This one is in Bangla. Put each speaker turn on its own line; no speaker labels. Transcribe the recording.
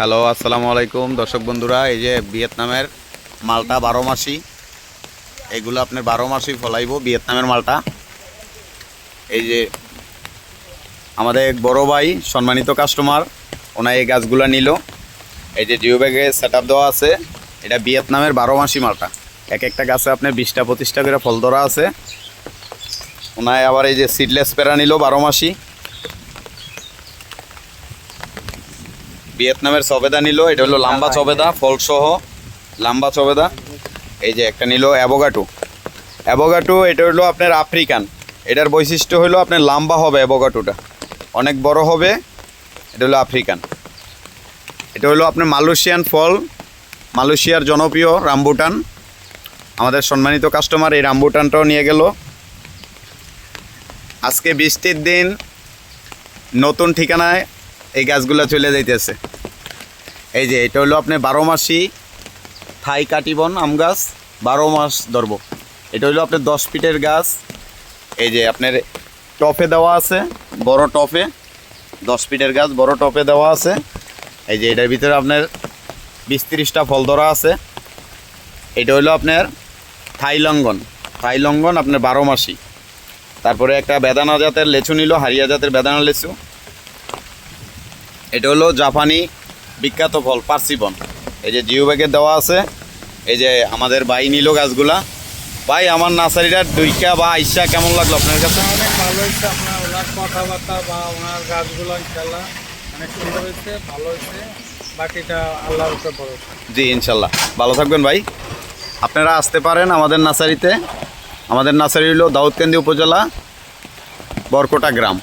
হ্যালো, আসসালামু আলাইকুম। দর্শক বন্ধুরা, এই যে ভিয়েতনামের মালটা বারো মাসি। এগুলো আপনার বারো মাসই ফলাইব ভিয়েতনামের মালটা। এই যে আমাদের এক বড় ভাই, সম্মানিত কাস্টমার ওনা এই গাছগুলো নিল। এই যে জিও ব্যাগে সেট দেওয়া আছে, এটা ভিয়েতনামের বারো মাসি মালটা। এক একটা গাছে আপনার বিশটা, পঁচিশটা করে ফল ধরা আছে। ওনায় আবার এই যে সিডলেস প্যারা নিল বারো মাসি। ভিয়েতনামের সবেদা নিল এটা হলো লাম্বা সবেদা ফলসহ লাম্বা সবেদা এই যে একটা নিল অ্যাবোগাটু অ্যাবোগাটু এটা হলো আপনার আফ্রিকান। এটার বৈশিষ্ট্য হলো আপনার লাম্বা হবে অ্যাবোগাটুটা অনেক বড় হবে এটা হলো আফ্রিকান। এটা হলো আপনার মালয়েশিয়ান ফল মালয়েশিয়ার জনপ্রিয় রামবুটান। আমাদের সম্মানিত কাস্টমার এই রামবুটানটাও নিয়ে গেল। আজকে বৃষ্টির দিন নতুন ঠিকানায় এই গাছগুলো চলে যাইতেছে। এই যে, এটা হলো আপনি বারো মাসি থাই কাটিবন আম গাছ, বারো মাস ধরবো। এটা হলো আপনার দশ ফিটের গাছ। এই যে, আপনার টপে দেওয়া আছে, বড় টপে, দশ ফিটের গাছ, বড় টপে দেওয়া আছে। এই যে, এটার ভিতরে আপনার বিশ তিরিশটা ফল ধরা আছে। এটা হলো আপনার থাই লঙ্ঘন থাই লঙ্ঘন আপনার বারো মাসি। তারপরে একটা বেদানা জাতের লেচু নিল, হারিয়া জাতের বেদানা লেচু। এটা হলো জাপানি বিখ্যাত ফল পার্সিবন। এই যে জিও ব্যাগে দেওয়া আছে এই যে আমাদের ভাই নিল গাছগুলা। ভাই আমার নার্সারিটা দুইকা বা আইসা কেমন লাগল আপনার কাছে?
অনেক ভালো হয়েছে আপনার ওনার কথাবার্তা বা ওনার গাছগুলো ইনশাল্লাহ অনেক সুন্দর হয়েছে ভালো হয়েছে। বাকিটা আল্লাহর উপরে ভরসা।
জি ইনশাল্লাহ ভালো থাকবেন ভাই। আপনারা আসতে পারেন আমাদের নার্সারিতে। আমাদের নার্সারি হলো দাউদকান্দি উপজেলা বরকোটা গ্রাম।